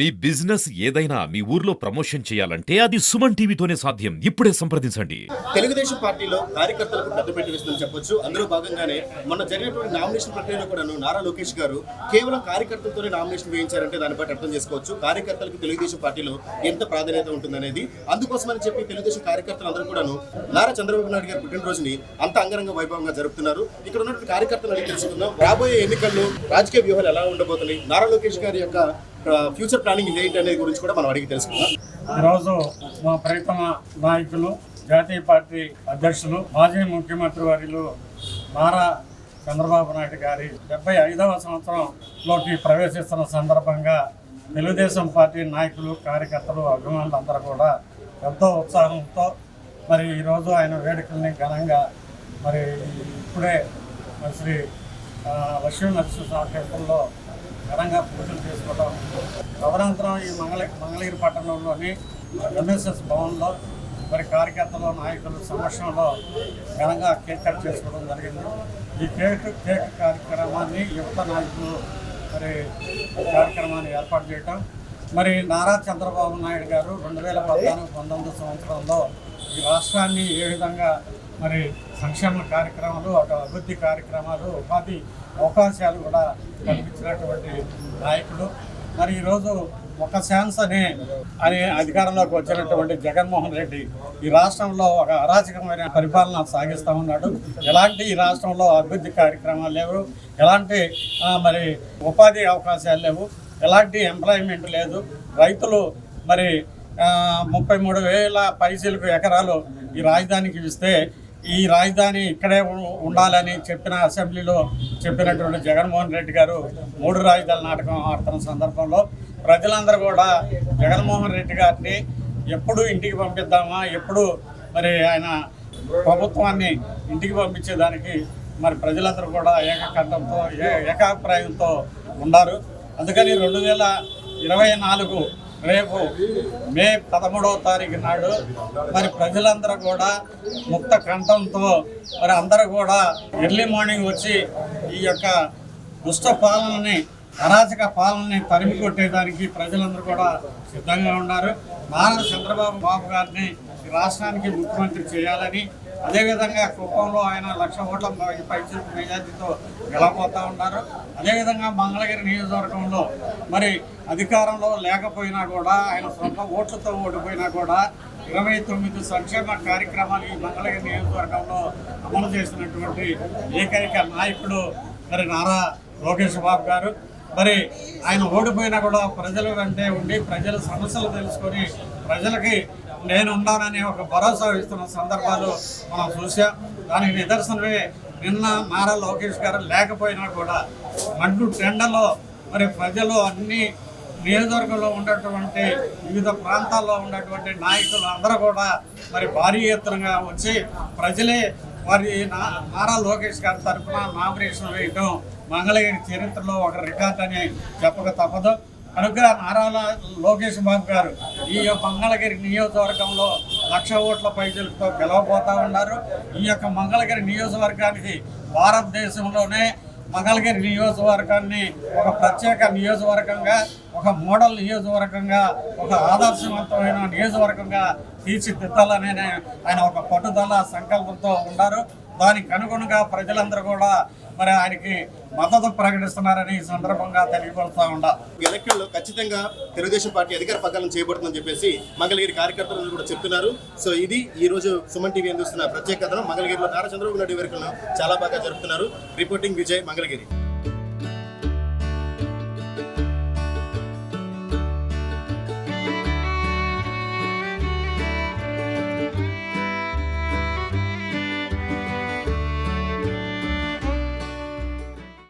మీ business ఏదైనా మీ ఊర్లో promotion చేయాలంటే అది సుమన్ టీవీతోనే సాధ్యం. ఇప్పుడే సంప్రదించండి. తెలుగుదేశం పార్టీలో కార్యకర్తలకు పెద్దపీట వేస్తుందని చెప్పొచ్చు. అందులో భాగంగానే మొన్న జరిగినటువంటి నామినేషన్ ప్రక్రియలో కూడా నారా లోకేష్ గారు కేవలం కార్యకర్తలతోనే నామినేషన్ వేయించారంటే దాన్ని బట్టి అర్థం చేసుకోవచ్చు. కార్యకర్తలకు తెలుగుదేశం పార్టీలో ఎంత ప్రాధాన్యత ఉంటుందనేది. అందుకోసమని చెప్పి తెలుగుదేశం కార్యకర్తలు అందరూ కూడాను నారా చంద్రబాబు నాయుడు గారి పుట్టినరోజుని అంత అంగరంగ వైభవంగా జరుపుతున్నారు. ఇక్కడ ఉన్నటువంటి కార్యకర్తలు అడిగి తెలుసుకుందాం. రాబోయే ఎన్నికల్లో రాజకీయ వ్యూహాలు ఎలా ఉండబోతున్నాయి? నారా లోకేష్ గారి యొక్క ఫ్యూచర్ ప్లానింగ్ ఏంటి అనేది గురించి కూడా మనం అడిగి తెలుసుకుందాం. ఈరోజు మా ప్రియతమ నాయకులు జాతీయ పార్టీ అధ్యక్షులు మాజీ ముఖ్యమంత్రి వారిలు నారా చంద్రబాబు నాయుడు గారి డెబ్బై ఐదవ సంవత్సరంలోకి ప్రవేశిస్తున్న సందర్భంగా తెలుగుదేశం పార్టీ నాయకులు కార్యకర్తలు అభిమానులు అందరూ కూడా ఎంతో ఉత్సాహంతో మరి ఈరోజు ఆయన వేడుకల్ని ఘనంగా మరి ఇప్పుడే మరి శ్రీ ఆ, నరసింహ క్షేత్రంలో ఘనంగా పూజలు చేసుకోవడం తదనంతరం ఈ మంగళ మంగళగిరి పట్టణంలోని ఎంఎస్ఎస్ భవన్లో మరి కార్యకర్తలు నాయకులు సమక్షంలో ఘనంగా కేక్ కట్ చేసుకోవడం జరిగింది. ఈ కేక్ కేక్ కార్యక్రమాన్ని యువత నాయకులు మరి కార్యక్రమాన్ని ఏర్పాటు చేయటం. మరి నారా చంద్రబాబు నాయుడు గారు రెండు వేల పద్నాలుగు పంతొమ్మిది సంవత్సరంలో ఈ రాష్ట్రాన్ని ఏ విధంగా మరి సంక్షేమ కార్యక్రమాలు అటు అభివృద్ధి కార్యక్రమాలు ఉపాధి అవకాశాలు కూడా కల్పించినటువంటి నాయకుడు మరి ఈరోజు ఒక ఛాన్స్ అనే అనే అధికారంలోకి వచ్చినటువంటి జగన్మోహన్ రెడ్డి ఈ రాష్ట్రంలో ఒక అరాచకమైన పరిపాలన సాగిస్తూ ఉన్నాడు. ఎలాంటి ఈ రాష్ట్రంలో అభివృద్ధి కార్యక్రమాలు లేవు. ఎలాంటి మరి ఉపాధి అవకాశాలు లేవు. ఎలాంటి ఎంప్లాయ్మెంట్ లేదు. రైతులు మరి ముప్పై మూడు వేల పైసలకు ఎకరాలు ఈ రాజధానికి ఇస్తే ఈ రాజధాని ఇక్కడే ఉండాలని చెప్పిన అసెంబ్లీలో చెప్పినటువంటి జగన్మోహన్ రెడ్డి గారు మూడు రాజధానుల నాటకం ఆడుతున్న సందర్భంలో ప్రజలందరూ కూడా జగన్మోహన్ రెడ్డి గారిని ఎప్పుడు ఇంటికి పంపిద్దామా ఎప్పుడు మరి ఆయన ప్రభుత్వాన్ని ఇంటికి పంపించేదానికి మరి ప్రజలందరూ కూడా ఏకకంఠంతో ఏ ఏకాభిప్రాయంతో ఉన్నారు అందుకని రెండు వేల ఇరవై నాలుగు రేపు మే పదమూడవ తారీఖు నాడు మరి ప్రజలందరూ కూడా ముక్త కంఠంతో మరి అందరూ కూడా ఎర్లీ మార్నింగ్ వచ్చి ఈ యొక్క దుష్ట పాలనని అరాచక పాలనని తరిమి కొట్టేదానికి ప్రజలందరూ కూడా సిద్ధంగా ఉన్నారు. నారా చంద్రబాబు బాబు గారిని ఈ రాష్ట్రానికి ముఖ్యమంత్రి చేయాలని అదేవిధంగా కుప్పంలో ఆయన లక్ష ఓట్ల పైచి మెజార్టీతో గెలవబోతా ఉన్నారు. అదేవిధంగా మంగళగిరి నియోజకవర్గంలో మరి అధికారంలో లేకపోయినా కూడా ఆయన సొంత ఓట్లతో ఓడిపోయినా కూడా ఇరవై తొమ్మిది సంక్షేమ కార్యక్రమాలు ఈ మంగళగిరి నియోజకవర్గంలో అమలు చేసినటువంటి ఏకైక నాయకుడు మరి నారా లోకేష్ బాబు గారు. మరి ఆయన ఓడిపోయినా కూడా ప్రజల వెంటే ఉండి ప్రజల సమస్యలు తెలుసుకొని ప్రజలకి నేను ఉన్నానని ఒక భరోసా ఇస్తున్న సందర్భాలు మనం చూసాం దానికి నిదర్శనమే నిన్న నారా లోకేష్ గారు లేకపోయినా కూడా మండు టెండలో మరి ప్రజలు అన్ని నియోజకవర్గంలో ఉన్నటువంటి వివిధ ప్రాంతాల్లో ఉన్నటువంటి నాయకులు అందరూ కూడా మరి భారీ ఎత్తునగా వచ్చి ప్రజలే వారి నా- నారా లోకేష్ గారి తరఫున నామినేషన్ వేయటం మంగళగిరి చరిత్రలో ఒక రికార్డ్ అని చెప్పక తప్పదు. అనుగ్రహ నారా లోకేష్ బాబు గారు ఈ యొక్క మంగళగిరి నియోజకవర్గంలో లక్ష ఓట్ల పైజలతో గెలవబోతా ఉన్నారు. ఈ యొక్క మంగళగిరి నియోజకవర్గానికి భారతదేశంలోనే మంగళగిరి నియోజకవర్గాన్ని ఒక ప్రత్యేక నియోజకవర్గంగా ఒక మోడల్ నియోజకవర్గంగా ఒక ఆదర్శవంతమైన నియోజకవర్గంగా తీర్చిదిద్దాలని ఆయన ఒక పట్టుదల సంకల్పంతో ఉన్నారు. దానికి అనుగుణంగా ప్రజలందరూ కూడా మరి ఆయనకి మద్దతు ప్రకటిస్తున్నారని ఈ సందర్భంగా తెలియపరుస్తా ఉండా ఈ ఎన్నికల్లో ఖచ్చితంగా తెలుగుదేశం పార్టీ అధికార పగ్గాలను చేయబడుతుందని చెప్పేసి మంగళగిరి కార్యకర్తలు కూడా చెప్తున్నారు. సో ఇది ఈ రోజు సుమన్ టీవీ అందిస్తున్న ప్రత్యేకతను మంగళగిరిలో నారా చంద్రబాబు నాయుడు వేడుకలను చాలా బాగా జరుపుతున్నారు. రిపోర్టింగ్ విజయ్ మంగళగిరి.